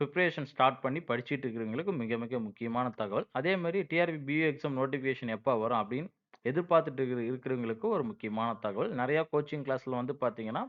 Preparation start பண்ணி படிச்சுட்டு இருக்கிறவங்களுக்கு மிக மிக முக்கியமான தகவல். அதே மாதிரி டிஆர்பி பியூ எக்ஸாம் நோட்டிஃபிகேஷன் எப்போ வரும் அப்படின்னு எதிர்பார்த்துட்டு இருக்கிற இருக்கிறவங்களுக்கு ஒரு முக்கியமான தகவல். நிறையா கோச்சிங் கிளாஸில் வந்து பார்த்தீங்கன்னா,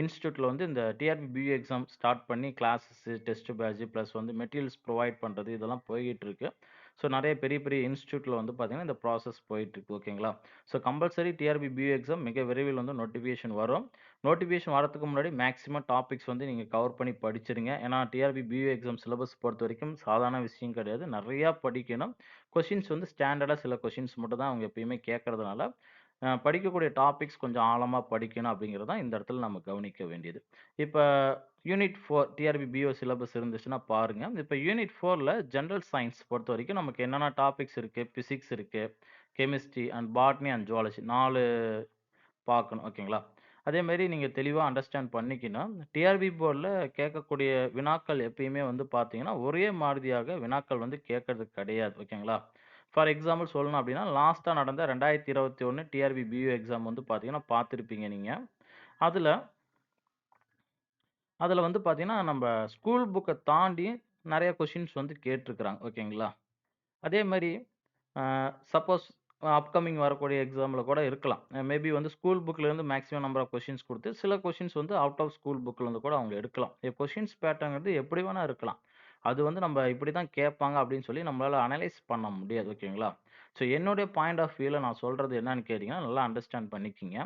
இன்ஸ்டியூட்டில் வந்து இந்த டிஆர்பி பியூ எக்ஸாம் ஸ்டார்ட் பண்ணி கிளாஸஸ், டெஸ்ட் பேட்ச் ப்ளஸ் வந்து மெட்டீரியல்ஸ் ப்ரொவைட் பண்ணுறது இதெல்லாம் போய்கிட்டு இருக்குது ஸோ நிறைய பெரிய பெரிய இன்ஸ்டியூட்டில் வந்து பார்த்தீங்கன்னா, இந்த ப்ராசஸ் போயிட்டுருக்கு ஓகேங்களா? ஸோ கம்பல்சரி டிஆர்பி பியூ எக்ஸாம் மிக விரைவில் வந்து நோட்டிஃபிகேஷன் வரும். நோட்டிஃபிகேஷன் வரதுக்கு முன்னாடி மேக்ஸிமம் டாபிக்ஸ் வந்து நீங்கள் கவர் பண்ணி படிச்சிருங்க. ஏன்னா டிஆர்பி பியூ எக்ஸாம் சிலபஸ் பொறுத்த வரைக்கும் சாதாரண விஷயம் கிடையாது. நிறையா படிக்கணும். கொஷின்ஸ் வந்து ஸ்டாண்டர்டாக சில கொஷின்ஸ் மட்டும் தான் அவங்க எப்பயுமே கேட்கறதுனால, அ படிக்கக்கூடிய டாபிக்ஸ் கொஞ்சம் ஆழமா படிக்கணும் அப்படிங்கிறது தான் இந்த இடத்துல நம்ம கவனிக்க வேண்டியது. இப்ப யூனிட் 4 டிஆர்பி பிஓ சிலபஸ் இருந்துச்சுன்னா பாருங்க. இப்ப யூனிட் 4ல ஜெனரல் சயன்ஸ் பொறுத்தவரைக்கும் நமக்கு என்னென்ன டாபிக்ஸ் இருக்கு, பிசிக்ஸ் இருக்கு, chemistry and botany and zoology 4 பார்க்கணும். ஓகேங்களா? அதேமாரி நீங்கள் நீங்க தெளிவா அண்டர்ஸ்டாண்ட் பண்ணிக்கணும். டிஆர்பி போர்ட்ல கேட்கக்கூடிய வினாக்கள் எப்பயுமே வந்து பார்த்தீங்கன்னா, ஒரே மாதிரியாக வினாக்கள் வந்து கேட்கறது கிடையாது. ஓகேங்களா? ஃபார் எக்ஸாம்பிள் சொல்லணும் அப்படின்னா, லாஸ்ட்டாக நடந்த 2021 டிஆர்பி பியூ எக்ஸாம் வந்து பார்த்தீங்கன்னா பார்த்துருப்பீங்க நீங்கள் அதில் அதில் வந்து பார்த்தீங்கன்னா, நம்ம ஸ்கூல் புக்கை தாண்டி நிறைய கொஷின்ஸ் வந்து கேட்டிருக்கிறாங்க. ஓகேங்களா? அதே மாதிரி சப்போஸ் அப்கமிங் வரக்கூடிய எக்ஸாமில் கூட இருக்கலாம். மேபி வந்து ஸ்கூல் புக்லேருந்து மேக்ஸிமம் நம்பர் ஆஃப் கொஷின்ஸ் கொடுத்து சில கொஷின்ஸ் வந்து அவுட் ஆஃப் ஸ்கூல் புக்கில் இருந்து கூட அவங்க எடுக்கலாம். கொஷின்ஸ் பேட்டர்ங்கிறது எப்படி வேணால் இருக்கலாம். அது வந்து நம்ம இப்படி தான் கேட்பாங்க அப்படின்னு சொல்லி நம்மளால அனலைஸ் பண்ண முடியாது. ஓகேங்களா? ஸோ என்னுடைய பாயிண்ட் ஆஃப் வியூவில் நான் சொல்கிறது என்னன்னு கேட்டிங்கன்னா நல்லா அண்டர்ஸ்டாண்ட் பண்ணிக்கிங்க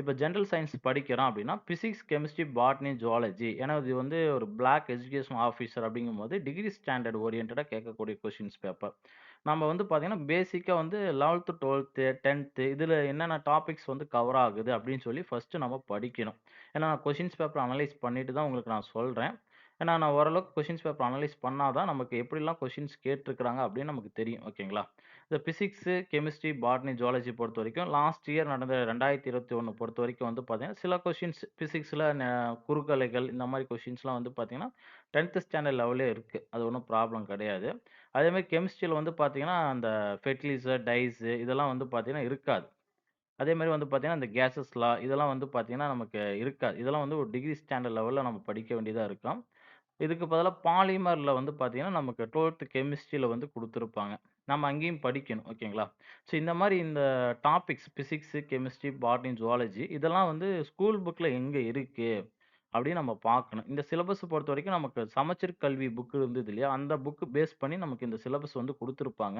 இப்போ ஜென்ரல் சயின்ஸ் படிக்கிறோம் அப்படின்னா, ஃபிசிக்ஸ் கெமிஸ்ட்ரி, பாட்னி, ஜுவாலஜி ஏன்னா இது வந்து ஒரு பிளாக் எஜுகேஷன் ஆஃபீசர் அப்படிங்கும்போது டிகிரி ஸ்டாண்டர்ட் ஓரியன்டாக கேட்கக்கூடிய கொஷின்ஸ் பேப்பர். நம்ம வந்து பார்த்தீங்கன்னா, பேசிக்காக வந்து லெவல்த்து டுவெல்த்து டென்த்து இதில் என்னென்ன டாபிக்ஸ் வந்து கவர் ஆகுது அப்படின்னு சொல்லி ஃபஸ்ட்டு நம்ம படிக்கணும். ஏன்னா நான் கொஷின்ஸ் பேப்பர் அனலைஸ் பண்ணிட்டு தான் உங்களுக்கு நான் சொல்கிறேன் ஏன்னா நான் ஓரளவுக்கு கொஷின்ஸ் பேப்பர் அனலைஸ் பண்ணால் தான் நமக்கு எப்படிலாம் கொஷின்ஸ் கேட்டிருக்கிறாங்க அப்படின்னு நமக்கு தெரியும். ஓகேங்களா? இந்த பிசிக்ஸு கெமிஸ்ட்ரி, பாட்னி, பொறுத்த வரைக்கும் லாஸ்ட் இயர் நடந்த ரெண்டாயிரத்தி இருபத்தி ஒன்று பொறுத்த வரைக்கும் வந்து பார்த்தீங்கன்னா, சில கொஷின்ஸ் ஃபிசிக்ஸில் குறுக்கலைகள் இந்த மாதிரி கொஷின்ஸ்லாம் வந்து பார்த்தீங்கன்னா, 10த் ஸ்டாண்டர்ட் லெவல்லே இருக்குது அது ஒன்றும் ப்ராப்ளம் கிடையாது. அதேமாதிரி கெமிஸ்ட்ரியில் வந்து பார்த்தீங்கன்னா, அந்த ஃபெர்டிலைசர், டைஸு இதெல்லாம் வந்து பார்த்தீங்கன்னா இருக்காது. அதே மாதிரி வந்து பார்த்தீங்கன்னா, இந்த கேஸஸ் இதெல்லாம் வந்து பார்த்தீங்கன்னா, நமக்கு இருக்காது. இதெல்லாம் வந்து ஒரு டிகிரி ஸ்டாண்டர்ட் லெவலில் நம்ம படிக்க வேண்டியதாக இருக்கும். இதுக்கு பதிலா பாலிமர்ல வந்து பார்த்தீங்கன்னா, நமக்கு 12த் கெமிஸ்ட்ரியில் வந்து கொடுத்துருப்பாங்க நம்ம அங்கேயும் படிக்கணும். ஓகேங்களா? ஸோ இந்த மாரி இந்த topics physics, chemistry, botany, zoology இதெல்லாம் வந்து ஸ்கூல் புக்ல எங்க இருக்கு அப்படின்னு நம்ம பார்க்கணும். இந்த சிலபஸ் பொறுத்தவரைக்கும் நமக்கு சமச்சீர் கல்வி புக் இருந்தது இல்லையா? அந்த புக் பேஸ் பண்ணி நமக்கு இந்த சிலபஸ் வந்து கொடுத்துருப்பாங்க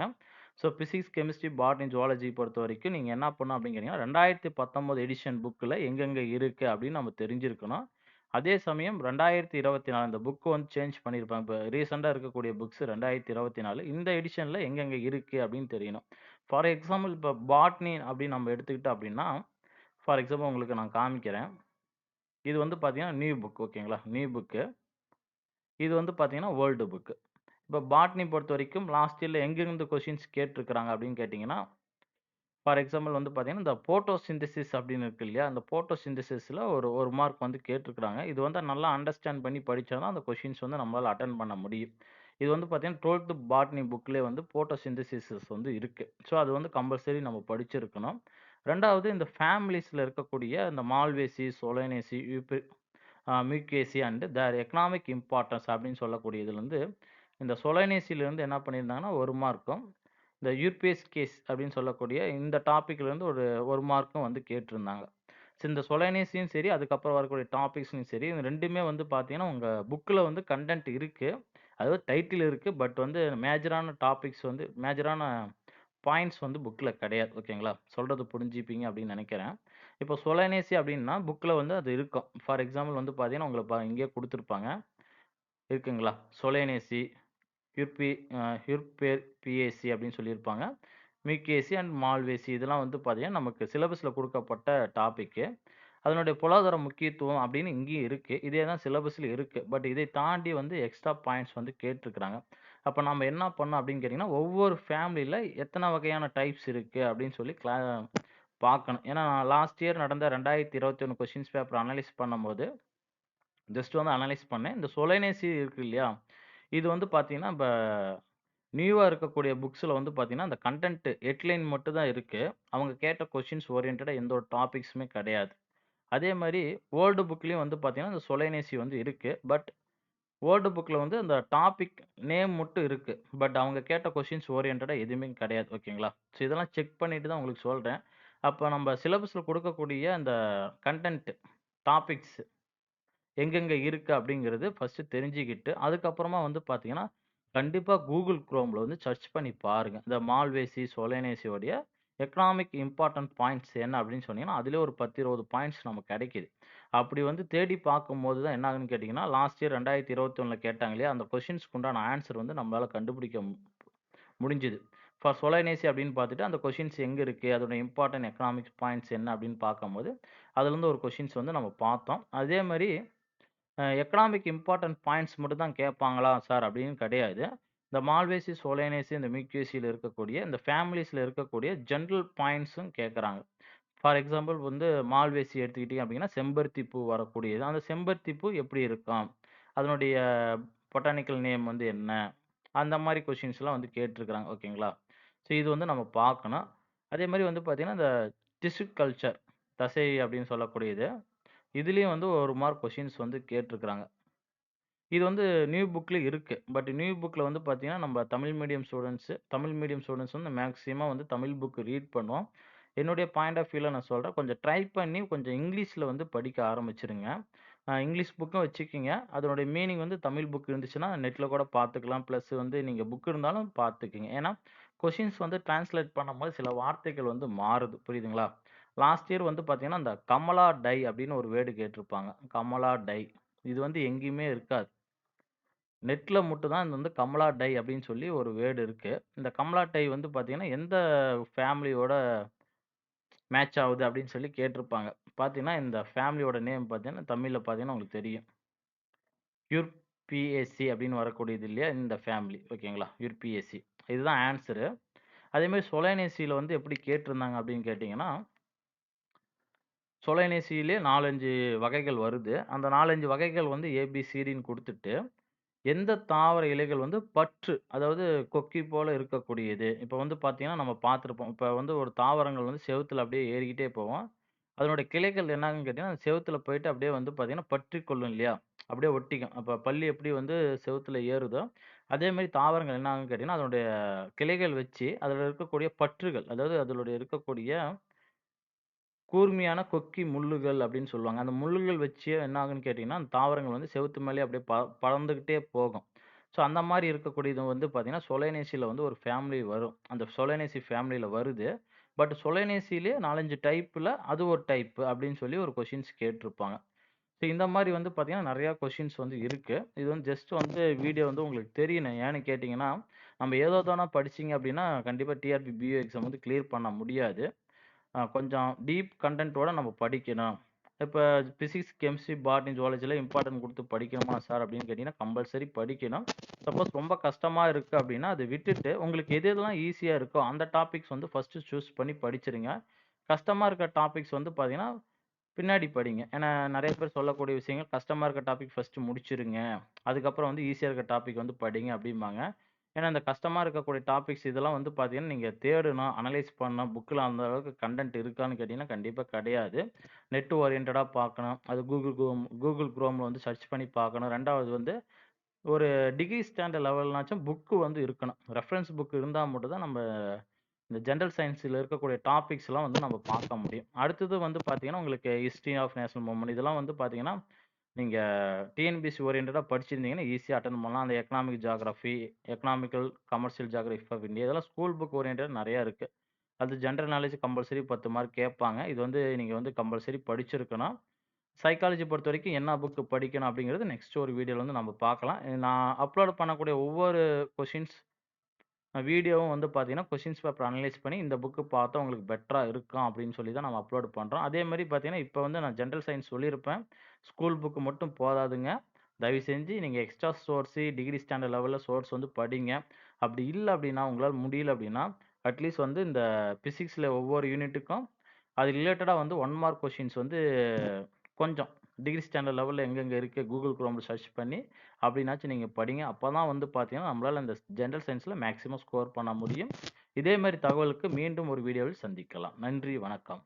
so physics, chemistry, botany, zoology பொறுத்தவரைக்கும் நீங்க என்ன பண்ணணும் அப்படின்னு கேட்டீங்கன்னா, 2019 எடிஷன் புக்ல எங்கெங்க இருக்கு அப்படின்னு நம்ம தெரிஞ்சிருக்கணும். அதே சமயம் 2024 இந்த புக் வந்து சேஞ்ச் பண்ணியிருப்பாங்க. இப்போ ரீசெண்டாக இருக்கக்கூடிய புக்ஸ் 2024 இந்த எடிஷனில் எங்கெங்கே இருக்குது அப்படின்னு தெரியணும். ஃபார் எக்ஸாம்பிள் இப்போ பாட்னி அப்படின்னு நம்ம எடுத்துக்கிட்டோம் அப்படின்னா, ஃபார் எக்ஸாம்பிள் உங்களுக்கு நான் காமிக்கிறேன். இது வந்து பார்த்தீங்கன்னா, நியூ புக் ஓகேங்களா? New book. இது வந்து பார்த்தீங்கன்னா, வேர்ல்டு புக்கு இப்போ பாட்னி பொறுத்த வரைக்கும் லாஸ்ட் இயர்ல எங்கிருந்து கொஸ்டின்ஸ் கேட்டிருக்கிறாங்க அப்படின்னு கேட்டிங்கன்னா ஃபார் எக்ஸாம்பிள் வந்து பார்த்தீங்கன்னா, இந்த போட்டோசிந்தசிஸ் அப்படின்னு இருக்கு இல்லையா? அந்த போட்டோசிந்தசிஸ்ல ஒரு ஒரு மார்க் வந்து கேட்டிருக்கிறாங்க. இது வந்து நல்லா அண்டர்ஸ்டாண்ட் பண்ணி படித்தா தான் அந்த கொஷின்ஸ் வந்து நம்மளால் அட்டன் பண்ண முடியும். இது வந்து பார்த்தீங்கன்னா, 12த் பாட்னி புக்லயே வந்து போட்டோசிந்தசிஸ் வந்து இருக்குது ஸோ அது வந்து கம்பல்சரி நம்ம படிச்சிருக்கணும். ரெண்டாவது இந்த ஃபேமிலிஸில் இருக்கக்கூடிய இந்த Malvaceae, Solanaceae, Euphorbiaceae and their economic importance அப்படின்னு சொல்லக்கூடிய இதுல இந்த சொலைனேசியிலேருந்து என்ன பண்ணியிருந்தாங்கன்னா, ஒரு மார்க்கும், இந்த யூர்பேஸ் கேஸ் அப்படின்னு சொல்லக்கூடிய இந்த டாப்பிக்லேருந்து ஒரு ஒரு மார்க்கும் வந்து கேட்டிருந்தாங்க. ஸோ இந்த சொலனேசியும் சரி, அதுக்கப்புறம் வரக்கூடிய டாபிக்ஸ்லயும் சரி, இந்த ரெண்டுமே வந்து பார்த்தீங்கன்னா, உங்கள் புக்கில் வந்து கன்டென்ட் இருக்குது அதாவது டைட்டில் இருக்குது பட் வந்து மேஜரான டாபிக்ஸ் வந்து மேஜரான பாயிண்ட்ஸ் வந்து புக்கில் கிடையாது. ஓகேங்களா? சொல்கிறது புரிஞ்சுப்பீங்க அப்படின்னு நினைக்கிறேன் இப்போ சொலனேசி அப்படின்னா புக்கில் வந்து அது இருக்கும். ஃபார் எக்ஸாம்பிள் வந்து பார்த்தீங்கன்னா, உங்களுக்கு ப இங்கேயே கொடுத்துருப்பாங்க இருக்குங்களா? சொலனேசி, யூர்பி ஹியூர்பேர் பிஏசி அப்படின்னு சொல்லியிருப்பாங்க. மியூகேசி அண்ட் மால்வேசி இதெல்லாம் வந்து பார்த்திங்கன்னா நமக்கு சிலபஸில் கொடுக்கப்பட்ட டாப்பிக்கு அதனுடைய பொருளாதார முக்கியத்துவம் அப்படின்னு இங்கேயும் இருக்குது இதே தான் சிலபஸில் இருக்குது பட் இதை தாண்டி வந்து எக்ஸ்ட்ரா பாயிண்ட்ஸ் வந்து கேட்டிருக்கிறாங்க. அப்போ நம்ம என்ன பண்ணோம் அப்படின்னு கேட்டிங்கன்னா ஒவ்வொரு ஃபேமிலியில் எத்தனை வகையான டைப்ஸ் இருக்குது அப்படின்னு சொல்லி கிளா பார்க்கணும். ஏன்னா நான் லாஸ்ட் இயர் நடந்த ரெண்டாயிரத்தி இருபத்தி ஒன்று கொஷின்ஸ் பேப்பர் அனலைஸ் பண்ணும்போது, ஜஸ்ட் வந்து அனலைஸ் பண்ணேன். இந்த சொலைனேசி இருக்கு இல்லையா? இது வந்து பார்த்தீங்கன்னா, இப்ப நியூவா இருக்கக்கூடிய புக்ஸ்ல வந்து பார்த்தீங்கன்னா, அந்த கன்டென்ட் ஹெட்லைன் மட்டும் தான் இருக்கு. அவங்க கேட்ட கொஸ்டின்ஸ் ஓரியன்டடா எந்த ஒரு டாபிக்ஸுமே கிடையாது. அதே மாரி ஓல்டு புக்லயும் வந்து பார்த்தீங்கன்னா, இந்த சொலைனேசி வந்து இருக்கு. பட் ஓல்டு புக்ல வந்து அந்த டாபிக் நேம் மட்டும் இருக்கு. பட் அவங்க கேட்ட கொஸ்டின்ஸ் ஓரியன்டடா எதுவுமே கிடையாது. ஓகேங்களா? ஸோ இதெல்லாம் செக் பண்ணிட்டு தான் உங்களுக்கு சொல்றேன். அப்ப நம்ம சிலபஸ்ல குடுக்கக்கூடிய அந்த கன்டென்ட் டாபிக்ஸ் எங்கெங்கே இருக்குது அப்படிங்கிறது ஃபர்ஸ்ட்டு தெரிஞ்சுக்கிட்டு, அதுக்கப்புறமா வந்து பார்த்தீங்கன்னா, கண்டிப்பாக கூகுள் குரோமில் வந்து சர்ச் பண்ணி பாருங்க. இந்த மால்வேசி, சொலைனேசியோடைய எக்கனாமிக் இம்பார்ட்டன்ட் பாயிண்ட்ஸ் என்ன அப்படின்னு சொன்னீங்கன்னா, அதிலே ஒரு 10, 20 பாயிண்ட்ஸ் நமக்கு கிடைக்கிது அப்படி வந்து தேடி பார்க்கும்போது தான் என்ன ஆகுன்னு கேட்டிங்கன்னா லாஸ்ட் இயர் 2021ல கேட்டாங்க இல்லையா? அந்த கொஷின்ஸ்க்கு உண்டான ஆன்சர் வந்து நம்மளால் கண்டுபிடிக்க முடிஞ்சுது. ஃபார் சொலைனேசி அப்படின்னு பார்த்துட்டு, அந்த கொஷின்ஸ் எங்கே இருக்குது அதோட இம்பார்ட்டன்ட் எக்கனாமிக் பாயிண்ட்ஸ் என்ன அப்படின்னு பார்க்கும்போது, அதுலேருந்து ஒரு கொஷின்ஸ் வந்து நம்ம பார்த்தோம். அதே மாதிரி எக்கனாமிக் இம்பார்ட்டன்ட் பாயிண்ட்ஸ் மட்டும் தான் கேட்பாங்களா சார் அப்படின்னு கிடையாது. இந்த மால்வேசி, சோலேனேசி இந்த மியூக்யூசியில் இருக்கக்கூடிய இந்த ஃபேமிலிஸில் இருக்கக்கூடிய ஜென்ரல் பாயிண்ட்ஸும் கேட்குறாங்க ஃபார் எக்ஸாம்பிள் வந்து மால்வேசி எடுத்துக்கிட்டீங்க அப்படின்னா, செம்பருத்தி பூ வரக்கூடியது. அந்த செம்பருத்தி பூ எப்படி இருக்கும்? அதனுடைய பொட்டானிக்கல் நேம் வந்து என்ன? அந்த மாதிரி கொஷின்ஸ்லாம் வந்து கேட்டிருக்கிறாங்க. ஓகேங்களா? ஸோ இது வந்து நம்ம பார்க்கணும். அதே மாதிரி வந்து பார்த்திங்கன்னா இந்த டிஷ்யூ கல்ச்சர் தசை அப்படின்னு சொல்லக்கூடியது. இதுலேயும் வந்து ஒரு மார்க் கொஷின்ஸ் வந்து கேட்டிருக்கிறாங்க. இது வந்து நியூ புக்கில் இருக்குது பட் நியூ புக்கில் வந்து பார்த்தீங்கன்னா, நம்ம Tamil medium students Tamil medium students வந்து மேக்ஸிமம் வந்து தமிழ் புக்கு ரீட் பண்ணுவோம். என்னுடைய பாயிண்ட் ஆஃப் வியூவில் நான் சொல்கிறேன் கொஞ்சம் ட்ரை பண்ணி கொஞ்சம் இங்கிலீஷில் வந்து படிக்க ஆரம்பிச்சிருங்க இங்கிலீஷ் புக்கும் வச்சுக்கிங்க அதனுடைய மீனிங் வந்து தமிழ் புக் இருந்துச்சுன்னா, நெட்டில் கூட பார்த்துக்கலாம். ப்ளஸ் வந்து நீங்கள் புக் இருந்தாலும் பார்த்துக்கிங்க ஏன்னா, கொஷின்ஸ் வந்து டிரான்ஸ்லேட் பண்ணும்போது சில வார்த்தைகள் வந்து மாறுது. புரியுதுங்களா? லாஸ்ட் இயர் வந்து பார்த்தீங்கன்னா, அந்த கமலா டை அப்படின்னு ஒரு வேர்டு கேட்டிருப்பாங்க. கமலா டை. இது வந்து எங்கேயுமே இருக்காது. நெட்டில் மட்டும் தான் இது வந்து கமலா டை அப்படின்னு சொல்லி ஒரு வேர்டு இருக்குது இந்த கமலா டை வந்து பார்த்தீங்கன்னா, எந்த ஃபேமிலியோட மேட்ச் ஆகுது அப்படின்னு சொல்லி கேட்டிருப்பாங்க. பார்த்தீங்கன்னா, இந்த ஃபேமிலியோட நேம் பார்த்தீங்கன்னா, தமிழில் பார்த்தீங்கன்னா உங்களுக்கு தெரியும். யுர்பிஏசி அப்படின்னு வரக்கூடியது இல்லையா? இந்த ஃபேமிலி. ஓகேங்களா? யுர்பிஏசி. இதுதான் ஆன்சரு அதேமாதிரி சொலைனேசியில் வந்து எப்படி கேட்டிருந்தாங்க அப்படின்னு கேட்டிங்கன்னா சொலைனேசியிலே 4, 5 வகைகள் வருது. அந்த 4, 5 வகைகள் வந்து ஏபிசிடின்னு கொடுத்துட்டு எந்த தாவர இலைகள் வந்து பற்று, அதாவது கொக்கி போல இருக்கக்கூடியது. இப்போ வந்து பார்த்தீங்கன்னா, நம்ம பார்த்துருப்போம் இப்போ வந்து ஒரு தாவரங்கள் வந்து செவுத்தில் அப்படியே ஏறிக்கிட்டே போவோம் அதனுடைய கிளைகள் என்னங்கன்னு கேட்டிங்கன்னா செவுத்தில் போயிட்டு அப்படியே வந்து பார்த்தீங்கன்னா, பற்றி கொள்ளும் இல்லையா? அப்படியே ஒட்டிக்கும். அப்போ பள்ளி எப்படி வந்து செவுத்தில் ஏறுதோ, அதே தாவரங்கள் என்ன கேட்டிங்கன்னா அதனுடைய கிளைகள் வச்சு அதில் இருக்கக்கூடிய பற்றுகள், அதாவது அதனுடைய இருக்கக்கூடிய கூர்மையான கொக்கி முள்ளுகள் அப்படின்னு சொல்லுவாங்க. அந்த முள்ளுகள் வச்சு என்ன ஆகும்னு கேட்டிங்கன்னா அந்த தாவரங்கள் வந்து செவுத்து மேலே அப்படியே ப பறந்துக்கிட்டே போகும். ஸோ அந்த மாதிரி இருக்கக்கூடியது வந்து பார்த்திங்கன்னா சொலைநேசியில் வந்து ஒரு ஃபேமிலி வரும். அந்த சொலைனேசி ஃபேமிலியில் வருது. பட் சொலைனேசியிலேயே நாலஞ்சு டைப்பில் அது ஒரு டைப் அப்படின்னு சொல்லி ஒரு கொஷின்ஸ் கேட்டிருப்பாங்க. ஸோ இந்த மாதிரி வந்து பார்த்திங்கன்னா நிறையா கொஷின்ஸ் வந்து இருக்குது இது வந்து ஜஸ்ட் வந்து வீடியோ வந்து உங்களுக்கு தெரியணும். ஏன்னு கேட்டிங்கன்னா நம்ம ஏதோ தானே படிச்சீங்க அப்படின்னா, கண்டிப்பாக டிஆர்பி பிஓ எக்ஸாம் வந்து கிளியர் பண்ண முடியாது. கொஞ்சம் டீப் கன்டென்ட்டோட நம்ம படிக்கணும். இப்போ ஃபிசிக்ஸ் கெமிஸ்ட்ரி, பாட்னி, ஜுவாலஜியில் இம்பார்ட்டன்ட் கொடுத்து படிக்கணுமா சார் அப்படின்னு கேட்டிங்கன்னா கம்பல்சரி படிக்கணும். சப்போஸ் ரொம்ப கஷ்டமாக இருக்குது அப்படின்னா, அதை விட்டுட்டு உங்களுக்கு எது எதுலாம் ஈஸியாக இருக்கோ, அந்த டாபிக்ஸ் வந்து ஃபஸ்ட்டு சூஸ் பண்ணி படிச்சிருங்க. கஷ்டமாக இருக்க டாபிக்ஸ் வந்து பார்த்தீங்கன்னா, பின்னாடி படிங்க. ஏன்னா நிறைய பேர் சொல்லக்கூடிய விஷயங்கள், கஷ்டமாக இருக்க டாபிக் ஃபஸ்ட்டு முடிச்சிருங்க. அதுக்கப்புறம் வந்து ஈஸியாக இருக்க டாபிக் வந்து படிங்க அப்படிம்பாங்க. ஏன்னா இந்த கஷ்டமாக இருக்கக்கூடிய டாபிக்ஸ் இதெல்லாம் வந்து பார்த்தீங்கன்னா, நீங்கள் தேடுனா அனலைஸ் பண்ணால் புக்கில் அந்த அளவுக்கு கன்டென்ட் இருக்கான்னு கேட்டிங்கன்னா கண்டிப்பாக கிடையாது. நெட் ஓரியன்டாக பார்க்கணும். அது கூகுள் Chrome கூகுள் குரோமில் வந்து சர்ச் பண்ணி பார்க்கணும். ரெண்டாவது வந்து ஒரு டிகிரி ஸ்டாண்டர்ட் லெவல்னாச்சும் புக்கு வந்து இருக்கணும். ரெஃபரன்ஸ் புக் இருந்தால் மட்டும் தான் நம்ம இந்த ஜென்ரல் சயின்ஸில் இருக்கக்கூடிய டாபிக்ஸ்லாம் வந்து நம்ம பார்க்க முடியும். அடுத்தது வந்து பார்த்தீங்கன்னா, உங்களுக்கு ஹிஸ்ட்ரி ஆஃப் நேஷனல் மூமெண்ட் இதெல்லாம் வந்து பார்த்தீங்கன்னா, நீங்கள் டிஎன்பிஎஸ்சி ஓரியன்டாக படிச்சிருந்தீங்கன்னா, ஈஸியாக அட்டன் பண்ணலாம். அந்த economic geography economical, commercial geography of India இதெல்லாம் ஸ்கூல் புக் ஓரியன்டாக நிறையா இருக்குது அது ஜென்ரல் நாலேஜ் கம்பல்சரி 10 மார்க் கேட்பாங்க. இது வந்து நீங்கள் வந்து கம்பல்சரி படிச்சிருக்கணும். சைக்காலஜி பொறுத்த வரைக்கும் என்ன புக்கு படிக்கணும் அப்படிங்கிறது நெக்ஸ்ட் ஒரு வீடியோவில் வந்து நம்ம பார்க்கலாம். நான் அப்லோட் பண்ணக்கூடிய ஒவ்வொரு கொஷின்ஸ் வீடியோவும் வந்து பார்த்தீங்கன்னா, கொஷின்ஸ் பேப்பர் அனலைஸ் பண்ணி இந்த புக்கு பார்த்தா உங்களுக்கு பெட்டராக இருக்கும் அப்படின்னு சொல்லி தான் நம்ம அப்லோட் பண்ணுறோம் அதே மாதிரி பார்த்தீங்கன்னா, இப்போ வந்து நான் ஜென்ரல் சயின்ஸ் சொல்லியிருப்பேன். ஸ்கூல் புக்கு மட்டும் போதாதுங்க. தயவு செஞ்சு நீங்கள் எக்ஸ்ட்ரா சோர்ஸு டிகிரி ஸ்டாண்டர்ட் லெவலில் சோர்ஸ் வந்து படிங்க. அப்படி இல்லை அப்படின்னா, உங்களால் முடியல அப்படின்னா, அட்லீஸ்ட் வந்து இந்த பிசிக்ஸில் ஒவ்வொரு யூனிட்டுக்கும் அது ரிலேட்டடாக வந்து ஒன் மார்க் கொஷின்ஸ் வந்து கொஞ்சம் டிகிரி ஸ்டாண்டர்ட் லெவலில் எங்கெங்கே இருக்குது கூகுள் Chromeல சர்ச் பண்ணி அப்படின்னாச்சும் நீங்கள் படிங்க. அப்பதான் வந்து பார்த்தீங்கன்னா, நம்மளால் இந்த ஜென்ரல் சயின்ஸில் மேக்ஸிமம் ஸ்கோர் பண்ண முடியும். இதே மாதிரி தகவலுக்கு மீண்டும் ஒரு வீடியோவில் சந்திக்கலாம். நன்றி, வணக்கம்.